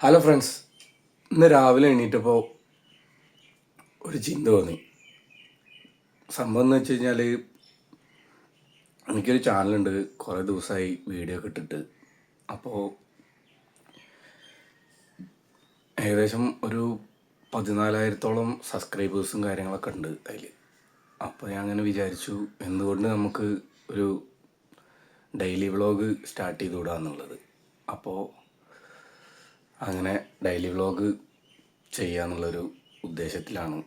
Hello friends ഇന്ന് രാവിലെ എണീറ്റപ്പോൾ ഒരു ചിന്ത തോന്നി സംഭവം എന്ന് വെച്ച് കഴിഞ്ഞാൽ എനിക്കൊരു ചാനലുണ്ട്. കുറേ ദിവസമായി വീഡിയോ ഒക്കെ ഇട്ടിട്ട്. അപ്പോൾ ഏകദേശം ഒരു പതിനാലായിരത്തോളം സബ്സ്ക്രൈബേഴ്സും കാര്യങ്ങളൊക്കെ ഉണ്ട് അതിൽ അപ്പോൾ ഞാൻ അങ്ങനെ വിചാരിച്ചു എന്തുകൊണ്ട് നമുക്ക് ഒരു ഡെയിലി വ്ളോഗ് സ്റ്റാർട്ട് ചെയ്തുകൂടാന്നുള്ളത്. അപ്പോൾ അങ്ങനെ ഡെയിലി വ്ളോഗ് ചെയ്യാന്നുള്ളൊരു ഉദ്ദേശത്തിലാണ്.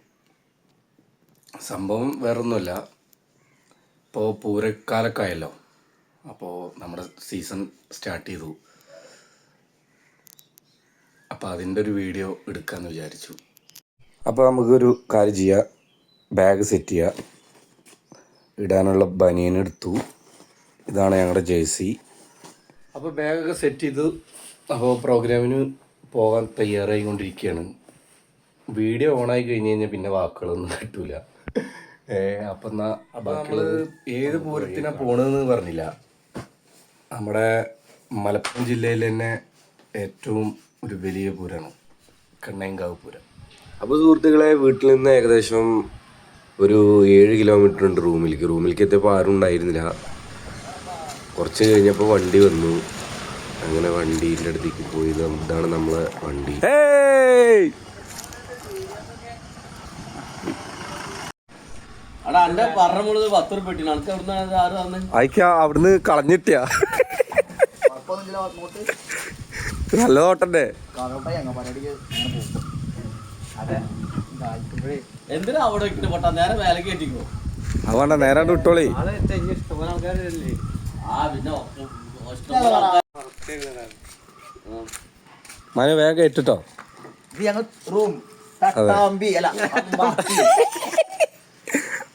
സംഭവം വേറൊന്നുമില്ല. ഇപ്പോൾ പൂരക്കാലൊക്കെ ആയല്ലോ അപ്പോൾ നമ്മുടെ സീസൺ സ്റ്റാർട്ട് ചെയ്തു. അപ്പോൾ അതിന്റെ ഒരു വീഡിയോ എടുക്കാമെന്ന് വിചാരിച്ചു. അപ്പോൾ നമുക്കൊരു കാര്യം ചെയ്യുക ബാഗ് സെറ്റ് ചെയ്യുക ഇടാനുള്ള ബനിയൻ എടുത്തു. ഇതാണ് ഞങ്ങളുടെ ജേഴ്സി. അപ്പോൾ ബാഗൊക്കെ സെറ്റ് ചെയ്തു അപ്പോൾ പ്രോഗ്രാമിന് പോകാൻ തയ്യാറായിക്കൊണ്ടിരിക്കുകയാണ്. വീഡിയോ ഓണായി കഴിഞ്ഞ് കഴിഞ്ഞാൽ പിന്നെ വാക്കുകളൊന്നും കിട്ടൂല. ഏഹ് അപ്പം എന്നാ ബാക്കിയുള്ളത് ഏത് പൂരത്തിനാ പോണെന്ന് പറഞ്ഞില്ല. നമ്മുടെ മലപ്പുറം ജില്ലയിൽ തന്നെ ഏറ്റവും ഒരു വലിയ പൂരമാണ് കണ്ണയങ്കാവ് പൂരം. അപ്പോൾ സുഹൃത്തുക്കളെ വീട്ടിൽ നിന്ന് ഏകദേശം ഒരു ഏഴ് കിലോമീറ്റർ ഉണ്ട് റൂമിലേക്ക്. റൂമിലേക്ക് എത്തിയപ്പോൾ ആരും ഉണ്ടായിരുന്നില്ല. കുറച്ച് കഴിഞ്ഞപ്പോൾ വണ്ടി വന്നു. അങ്ങനെ വണ്ടിന്റെ അടുത്തേക്ക് പോയി ഇത് ഇതാണ് നമ്മളെ വണ്ടി. അയക്ക അവിടുന്ന് കളഞ്ഞിട്ടിയ. നല്ല തോട്ടണ്ടേ എന്തിനാ അവിടെ വെക്കിട്ട് പൊട്ടാ? നേരെ വേല കയറ്റിക്കോ. അതുകൊണ്ട നേരാണ്ട് വിട്ടോളേ. ആ പിന്നെ മന വേഗം ഇട്ടിട്ടോ റൂം തട്ടാമ്പി അല്ല.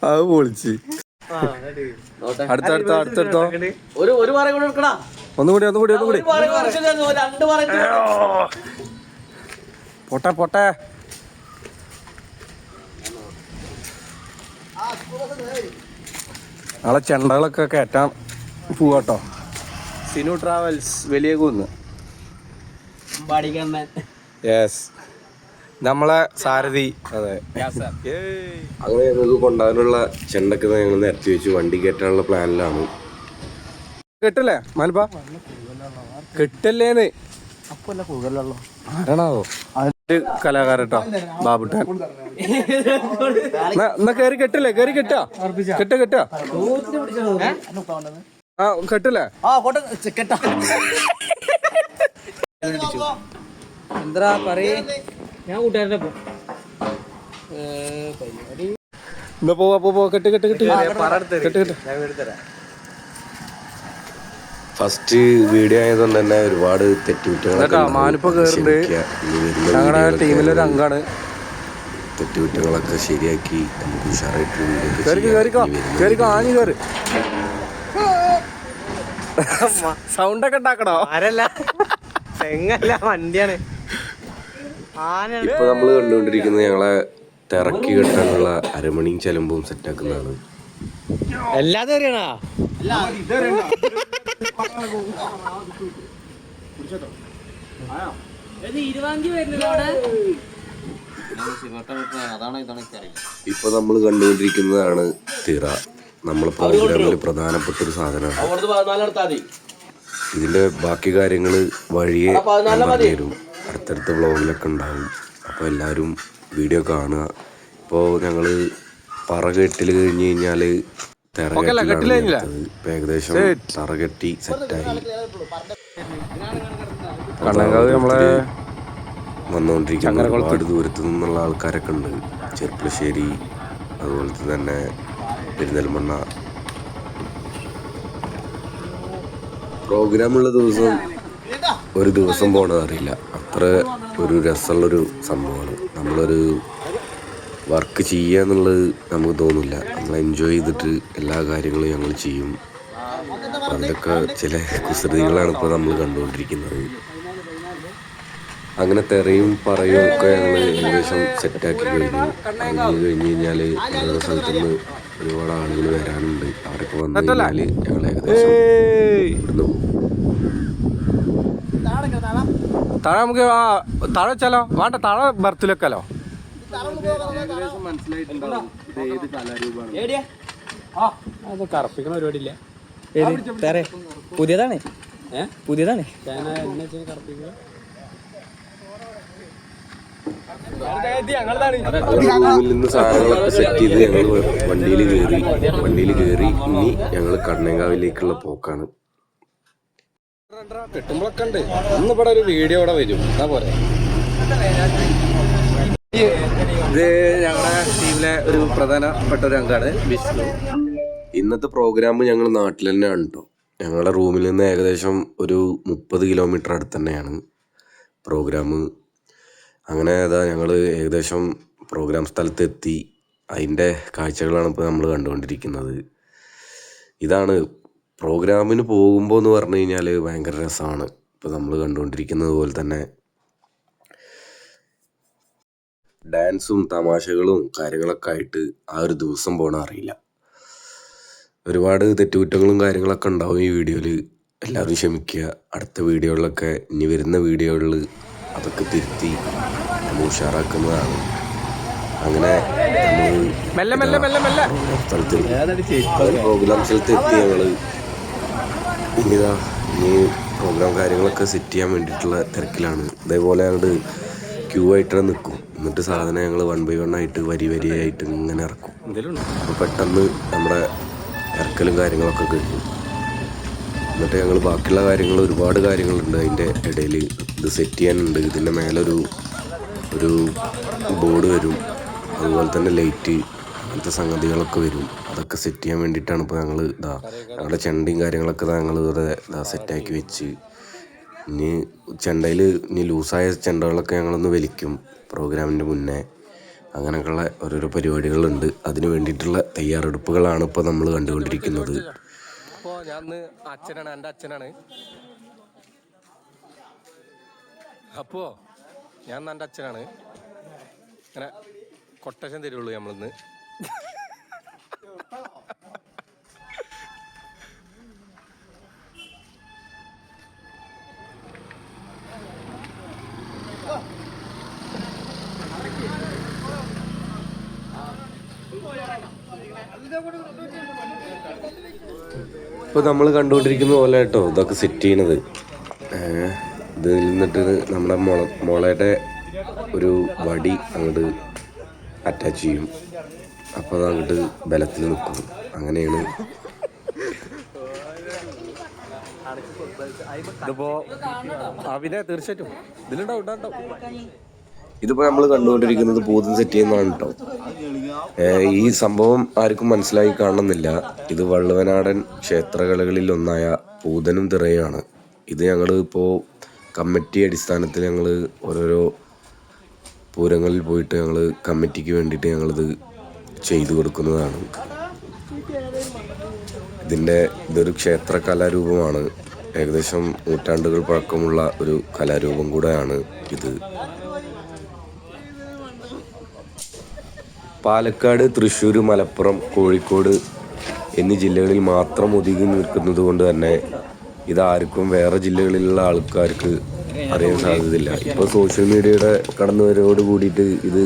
അത്. പൊളിച്ച്. നോട്ടെ. അടുത്ത അടുത്ത അടുത്തടുത്തോ ഒരു ഒരു ഒന്നുകൂടി കൂടെ എടുക്കടാ. ഒന്നും കൂടി ഒന്നും കൂടി ഒന്നും കൂടി. ഒരു പറ കുറച്ചില്ല രണ്ട് പറ പൊട്ടെ പൊട്ടെ. നാളെ ചെണ്ടകളൊക്കെ കയറ്റാൻ പോവാട്ടോ. സിനു ട്രാവൽസ് വലിയ കുന്ന്. യെസ് നമ്മളെ സാരഥി. അതെ. അങ്ങനെ ഞങ്ങൾക്ക് കൊണ്ടുപോകാനുള്ള ചെണ്ടൊക്കെ ഞങ്ങൾ നിരത്തി വെച്ചു. വണ്ടി കയറ്റാനുള്ള പ്ലാനിലാണ്. കെട്ടല്ലേ മാനപ്പ? കെട്ടല്ലേന്ന്. ആരാണാവോ? കലാകാരട്ടോ ബാബുട്ട എന്നാ- എന്നാ കേറി കെട്ടല്ലേ കേറി കെട്ടാ കെട്ട കെട്ടാ ആ കെട്ടില്ലേ? ആ കോട്ട. എന്താ പറയേ? ഞാൻ കൂട്ടുകാരന്റെ പോ എന്നാ പോവാ പോ പോ കെട്ട് കെട്ട് കെട്ട്. കെട്ട് കെട്ട്. ഫസ്റ്റ് വീഡിയോ ആയതുകൊണ്ട് തന്നെ ഒരുപാട് തെറ്റുകുറ്റങ്ങളൊക്കെ മാനിപ്പോ കേറുന്നുണ്ട്. ഞങ്ങളുടെ ടീമിലൊരു അംഗാണ്. തെറ്റുകുറ്റങ്ങളൊക്കെ ശരിയാക്കി നമുക്ക് ഉഷാറായിട്ട് വരുന്ന സൗണ്ട് ഒക്കെ ഉണ്ടാക്കണോ? ആരല്ല. തെങ്ങല്ല വണ്ടിയാണ്. ഇപ്പൊ നമ്മൾ കണ്ടുകൊണ്ടിരിക്കുന്നത് ഞങ്ങളെ തിറക്കി കെട്ടാനുള്ള അരമണിയും ചെലമ്പും സെറ്റാക്കുന്നതാണ്. എല്ലാതും അറിയണാ ഇപ്പൊ നമ്മൾ കണ്ടുകൊണ്ടിരിക്കുന്നതാണ് തിറ. നമ്മളെ പ്രോഗ്രാമിൽ പ്രധാനപ്പെട്ട ഒരു സാധനമാണ്. ഇതിന്റെ ബാക്കി കാര്യങ്ങൾ വഴിയെ പറഞ്ഞുതരും. അടുത്തടുത്ത വ്ളോഗിലൊക്കെ ഉണ്ടാവും. അപ്പോൾ എല്ലാവരും വീഡിയോ കാണുക. ഇപ്പോ ഞങ്ങൾ പറ കെട്ടിൽ കഴിഞ്ഞ് കഴിഞ്ഞാൽ തിറ കെട്ടിലാണ് അടുത്തത്. ഇപ്പൊ ഏകദേശം തറ കെട്ടി സെറ്റായി വന്നുകൊണ്ടിരിക്കുന്ന ഒരുപാട് ദൂരത്തു നിന്നുള്ള ആൾക്കാരൊക്കെ ഉണ്ട്. ചെർപ്പളശ്ശേരി അതുപോലെ തന്നെ പെരിന്തൽമണ്ണ. പ്രോഗ്രാമുള്ള ദിവസം ഒരു ദിവസം പോണത് അറിയില്ല. അത്ര ഒരു രസമുള്ളൊരു സംഭവമാണ്. നമ്മളൊരു വർക്ക് ചെയ്യുക എന്നുള്ളത് നമുക്ക് തോന്നില്ല. നമ്മൾ എൻജോയ് ചെയ്തിട്ട് എല്ലാ കാര്യങ്ങളും ഞങ്ങൾ ചെയ്യും. അതിലൊക്കെ ചില കുസൃതികളാണ് ഇപ്പോൾ നമ്മൾ കണ്ടുകൊണ്ടിരിക്കുന്നത്. അങ്ങനെ തെറയും പറയും ഒക്കെ ഞങ്ങൾ ഏകദേശം സെറ്റാക്കി കഴിഞ്ഞു. അത് കഴിഞ്ഞ് കഴിഞ്ഞാൽ ഓരോ സ്ഥലത്തു നിന്ന് ഒരുപാട് ആളുകൾ വരാനുണ്ട്. അവരൊക്കെ വന്നു കഴിഞ്ഞാൽ ഞങ്ങൾ ഏകദേശം ഇവിടുന്ന് പോകും. താഴെ നമുക്ക് ആ താഴെ വെച്ചാലോ? വേണ്ട താഴെ ബർത്തിൽ വെക്കാലോ അത് കറപ്പിക്കണ പരിപാടി ഇല്ല സാറേ പുതിയതാണ്? എന്നെ പുതിയതാണ്? റൂമിൽ നിന്ന് സാധനങ്ങളൊക്കെ സെറ്റ് ചെയ്ത് ഞങ്ങൾ വണ്ടിയിൽ കയറി വണ്ടിയിൽ കയറി ഇനി ഞങ്ങൾ കണ്ണേങ്കാവിലേക്കുള്ള പോക്കാണ്. കിട്ടുമ്പോഴൊക്കെ ഉണ്ട് ഇന്ന് ഇവിടെ ഒരു വീഡിയോ ഇവിടെ വരും. എന്നാ പോരെ. ഇത് ഞങ്ങളുടെ ടീമിലെ ഒരു പ്രധാനപ്പെട്ട ഒരു അംഗമാണ് വിഷ്ണു. ഇന്നത്തെ പ്രോഗ്രാം ഞങ്ങൾ നാട്ടിൽ തന്നെയാണ് കേട്ടോ ഞങ്ങളുടെ റൂമിൽ നിന്ന് ഏകദേശം ഒരു മുപ്പത് കിലോമീറ്റർ അടുത്ത് തന്നെയാണ് പ്രോഗ്രാം അങ്ങനെ അതാ ഞങ്ങൾ ഏകദേശം പ്രോഗ്രാം സ്ഥലത്തെത്തി. അതിന്റെ കാഴ്ചകളാണ് ഇപ്പോൾ നമ്മൾ കണ്ടുകൊണ്ടിരിക്കുന്നത്. ഇതാണ് പ്രോഗ്രാമിന് പോകുമ്പോൾ എന്ന് പറഞ്ഞു കഴിഞ്ഞാൽ ഭയങ്കര രസമാണ് ഇപ്പോൾ നമ്മൾ കണ്ടുകൊണ്ടിരിക്കുന്നത് പോലെ തന്നെ. ഡാൻസും തമാശകളും കാര്യങ്ങളൊക്കെ ആയിട്ട് ആ ഒരു ദിവസം പോകണം അറിയില്ല. ഒരുപാട് തെറ്റുകുറ്റങ്ങളും കാര്യങ്ങളൊക്കെ ഉണ്ടാവും ഈ വീഡിയോയിൽ എല്ലാവരും ക്ഷമിക്കുക. അടുത്ത വീഡിയോകളിലൊക്കെ ഇനി വരുന്ന വീഡിയോകളിൽ അതൊക്കെ തിരുത്തി നമ്മൾ ഉഷാറാക്കുന്നതാണ്. അങ്ങനെ സ്ഥലത്ത് പ്രോഗ്രാം സ്ഥലത്ത് എത്തി ഞങ്ങൾ. ഇനിതാ ഇനി പ്രോഗ്രാം കാര്യങ്ങളൊക്കെ സെറ്റ് ചെയ്യാൻ വേണ്ടിയിട്ടുള്ള തിരക്കിലാണ്. ഇതേപോലെ അങ്ങോട്ട് ക്യൂ ആയിട്ട് നിൽക്കും എന്നിട്ട് സാധനം ഞങ്ങൾ വൺ ബൈ വൺ ആയിട്ട് വരി വരിയായിട്ട് ഇങ്ങനെ ഇറക്കും. അപ്പോൾ പെട്ടെന്ന് നമ്മുടെ ഇറക്കലും കാര്യങ്ങളൊക്കെ കഴിഞ്ഞു. എന്നിട്ട് ഞങ്ങൾ ബാക്കിയുള്ള കാര്യങ്ങൾ ഒരുപാട് കാര്യങ്ങളുണ്ട് അതിന്റെ ഇടയിൽ ഇത് സെറ്റ് ചെയ്യാനുണ്ട്. ഇതിന്റെ മേലൊരു ഒരു ബോർഡ് വരും. അതുപോലെ തന്നെ ലൈറ്റ് അങ്ങനത്തെ സംഗതികളൊക്കെ വരും. അതൊക്കെ സെറ്റ് ചെയ്യാൻ വേണ്ടിയിട്ടാണ് ഇപ്പോൾ ഞങ്ങൾ ഇതാ ഞങ്ങളുടെ ചെണ്ടയും കാര്യങ്ങളൊക്കെ ഞങ്ങൾ ഇവിടെ ഇതാ സെറ്റാക്കി വെച്ച്. ഇനി ചെണ്ടയിൽ ഇനി ലൂസായ ചെണ്ടകളൊക്കെ ഞങ്ങളൊന്ന് വലിക്കും പ്രോഗ്രാമിന്റെ മുന്നേ. അങ്ങനെയൊക്കെയുള്ള ഓരോരോ പരിപാടികളുണ്ട്. അതിന് വേണ്ടിയിട്ടുള്ള തയ്യാറെടുപ്പുകളാണ് ഇപ്പോൾ നമ്മൾ കണ്ടുകൊണ്ടിരിക്കുന്നത്. അപ്പോൾ ഞാൻ അച്ഛനാണ് എന്റെ അച്ഛനാണ്. അപ്പോ ഞാൻ എന്റെ അച്ഛനാണ്. അങ്ങനെ കൊട്ടേഷൻ തരുള്ളൂ നമ്മളിന്ന് ഇപ്പോൾ നമ്മൾ കണ്ടുകൊണ്ടിരിക്കുന്ന പോലെ കേട്ടോ ഇതൊക്കെ സെറ്റ് ചെയ്യണത്. ഇതിൽ ഇത് നിന്നിട്ട് നമ്മുടെ മുള മുളയുടെ ഒരു വടി അങ്ങോട്ട് അറ്റാച്ച് ചെയ്യും. അപ്പോൾ അത് അങ്ങോട്ട് ബലത്തിൽ നിൽക്കും. അങ്ങനെയാണ്. ഇതിപ്പോ അവിനെ തീർച്ചയായിട്ടും. ഇതിലുണ്ടാവും ഉണ്ടാവും. ഇതിപ്പോൾ നമ്മൾ കണ്ടുകൊണ്ടിരിക്കുന്നത് ഭൂതം സെറ്റ് ചെയ്യുന്നതാണ് കേട്ടോ ഈ സംഭവം ആർക്കും മനസ്സിലായി കാണണമെന്നില്ല ഇത് വള്ളുവനാടൻ ക്ഷേത്രകലകളിൽ ഒന്നായ പൂതനും തിറയാണ്. ഇത് ഞങ്ങൾ ഇപ്പോൾ കമ്മിറ്റി അടിസ്ഥാനത്തിൽ ഞങ്ങൾ ഓരോരോ പൂരങ്ങളിൽ പോയിട്ട് ഞങ്ങൾ കമ്മിറ്റിക്ക് വേണ്ടിയിട്ട് ഞങ്ങളിത് ചെയ്തു കൊടുക്കുന്നതാണ്. ഇതിന്റെ ഇതൊരു ക്ഷേത്ര കലാരൂപമാണ് ഏകദേശം നൂറ്റാണ്ടുകൾ പഴക്കമുള്ള ഒരു കലാരൂപം കൂടെയാണ് ഇത്. പാലക്കാട് തൃശ്ശൂർ മലപ്പുറം കോഴിക്കോട് എന്നീ ജില്ലകളിൽ മാത്രം ഒതുങ്ങി നിൽക്കുന്നത് കൊണ്ട് തന്നെ ഇതാർക്കും വേറെ ജില്ലകളിലുള്ള ആൾക്കാർക്ക് അറിയാൻ സാധ്യതയില്ല. ഇപ്പോൾ സോഷ്യൽ മീഡിയയുടെ കടന്നുവരവോട് കൂടിയിട്ട് ഇത്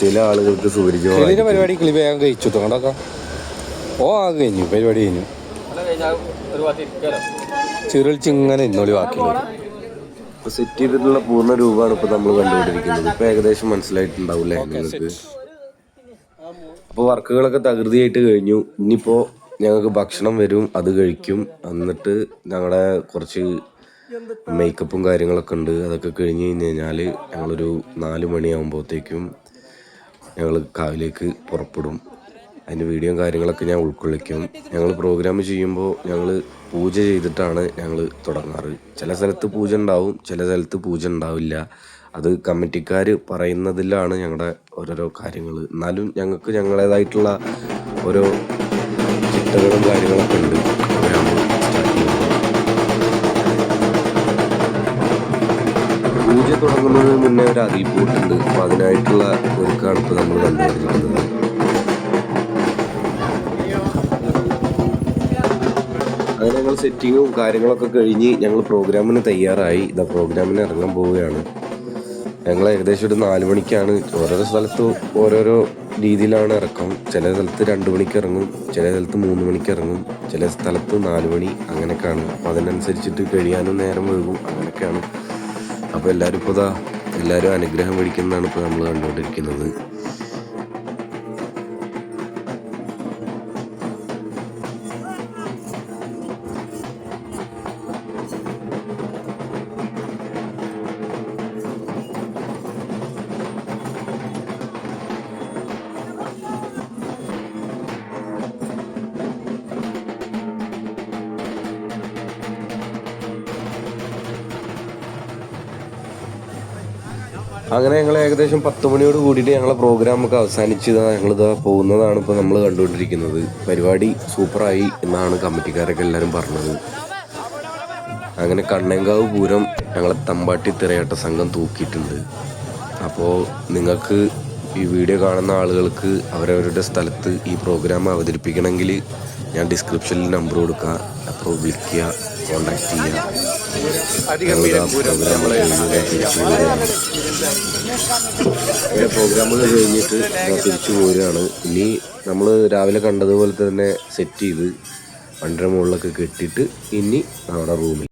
ചില ആളുകൾക്ക് സുപരിചിതമായി ഇതിന്റെ പരിപാടി ക്ലിപ്പ് ചെയ്യാൻ കഴിച്ചു. തോണ്ടൊക്കെ ഓ ആ കഴിഞ്ഞു. പരിപാടി കഴിഞ്ഞു. ചിറിളിച്ച് ഇങ്ങനെ ഇന്നോളി ഇപ്പോൾ സെറ്റ് ചെയ്തിട്ടുള്ള പൂർണ രൂപമാണ് ഇപ്പോൾ നമ്മൾ കണ്ടുകൊണ്ടിരിക്കുന്നത്. ഇപ്പോൾ ഏകദേശം മനസ്സിലായിട്ടുണ്ടാവില്ലേ നിങ്ങൾക്ക്? അപ്പോൾ വർക്കുകളൊക്കെ തകൃതിയായിട്ട് കഴിഞ്ഞു. ഇനിയിപ്പോൾ ഞങ്ങൾക്ക് ഭക്ഷണം വരും അത് കഴിക്കും. എന്നിട്ട് ഞങ്ങളുടെ കുറച്ച് മേക്കപ്പും കാര്യങ്ങളൊക്കെ ഉണ്ട് അതൊക്കെ കഴിഞ്ഞ് കഴിഞ്ഞ് കഴിഞ്ഞാൽ ഞങ്ങളൊരു നാല് മണിയാകുമ്പോഴത്തേക്കും ഞങ്ങൾ കാവിലേക്ക് പുറപ്പെടും. അതിന്റെ വീഡിയോയും കാര്യങ്ങളൊക്കെ ഞാൻ ഉൾക്കൊള്ളിക്കും. ഞങ്ങൾ പ്രോഗ്രാം ചെയ്യുമ്പോൾ ഞങ്ങൾ പൂജ ചെയ്തിട്ടാണ് ഞങ്ങൾ തുടങ്ങാറ്. ചില സ്ഥലത്ത് പൂജ ഉണ്ടാവും ചില സ്ഥലത്ത് പൂജ ഉണ്ടാവില്ല. അത് കമ്മിറ്റിക്കാർ പറയുന്നതിലാണ് ഞങ്ങളുടെ ഓരോരോ കാര്യങ്ങൾ എന്നാലും ഞങ്ങൾക്ക് ഞങ്ങളുടേതായിട്ടുള്ള ഓരോ ചിട്ടകളും കാര്യങ്ങളൊക്കെ ഉണ്ട്. പൂജ തുടങ്ങുന്നതിന് മുന്നേ ഒരു അറിയിപ്പൂട്ടുണ്ട് അപ്പോൾ അതിനായിട്ടുള്ള ഒരുക്കാണ് ഇപ്പോൾ നമ്മൾ കണ്ടുകൊണ്ടിരിക്കുന്നത്. അങ്ങനെ ഞങ്ങൾ സെറ്റിങ്ങും കാര്യങ്ങളൊക്കെ കഴിഞ്ഞ് ഞങ്ങൾ പ്രോഗ്രാമിന് തയ്യാറായി. ഇതാ പ്രോഗ്രാമിന് ഇറങ്ങാൻ പോവുകയാണ്. ഞങ്ങൾ ഏകദേശം ഒരു നാല് മണിക്കാണ് ഓരോരോ സ്ഥലത്ത് ഓരോരോ രീതിയിലാണ് ഇറക്കം. ചില സ്ഥലത്ത് രണ്ട് മണിക്ക് ഇറങ്ങും ചില സ്ഥലത്ത് മൂന്ന് മണിക്ക് ഇറങ്ങും ചില സ്ഥലത്ത് നാല് മണി അങ്ങനെയൊക്കെയാണ്. അപ്പോൾ അതിനനുസരിച്ചിട്ട് കഴിയാനും നേരം ഒഴുകും അങ്ങനെയൊക്കെയാണ്. അപ്പോൾ എല്ലാവരും ഇപ്പോൾ ഇതാ എല്ലാവരും അനുഗ്രഹം മേടിക്കുന്നതാണ് ഇപ്പോൾ നമ്മൾ കണ്ടുകൊണ്ടിരിക്കുന്നത്. അങ്ങനെ ഞങ്ങൾ ഏകദേശം പത്ത് മണിയോട് കൂടിയിട്ട് ഞങ്ങളെ പ്രോഗ്രാം ഒക്കെ അവസാനിച്ചതാണ് ഞങ്ങളിതാ പോകുന്നതാണ് ഇപ്പോൾ നമ്മൾ കണ്ടുകൊണ്ടിരിക്കുന്നത്. പരിപാടി സൂപ്പറായി എന്നാണ് കമ്മിറ്റിക്കാരൊക്കെ എല്ലാവരും പറഞ്ഞത്. അങ്ങനെ കണ്ണങ്കാവ് പൂരം ഞങ്ങളെ തമ്പാട്ടി തിരയാട്ട സംഘം തൂക്കിയിട്ടുണ്ട്. അപ്പോൾ നിങ്ങൾക്ക് ഈ വീഡിയോ കാണുന്ന ആളുകൾക്ക് അവരവരുടെ സ്ഥലത്ത് ഈ പ്രോഗ്രാം അവതരിപ്പിക്കണമെങ്കിൽ ഞാൻ ഡിസ്ക്രിപ്ഷനിൽ നമ്പർ കൊടുക്കുക അപ്പോൾ വിളിക്കുക കോണ്ടാക്ട് ചെയ്യുക. പോവുകയാണ്. അങ്ങനെ പ്രോഗ്രാമുകൾ കഴിഞ്ഞിട്ട് തിരിച്ചു പോരുകയാണ് ഇനി നമ്മൾ രാവിലെ കണ്ടതുപോലെ തന്നെ സെറ്റ് ചെയ്ത് വണ്ടിയുടെ മുകളിലൊക്കെ കെട്ടിയിട്ട് ഇനി നമ്മുടെ റൂമിൽ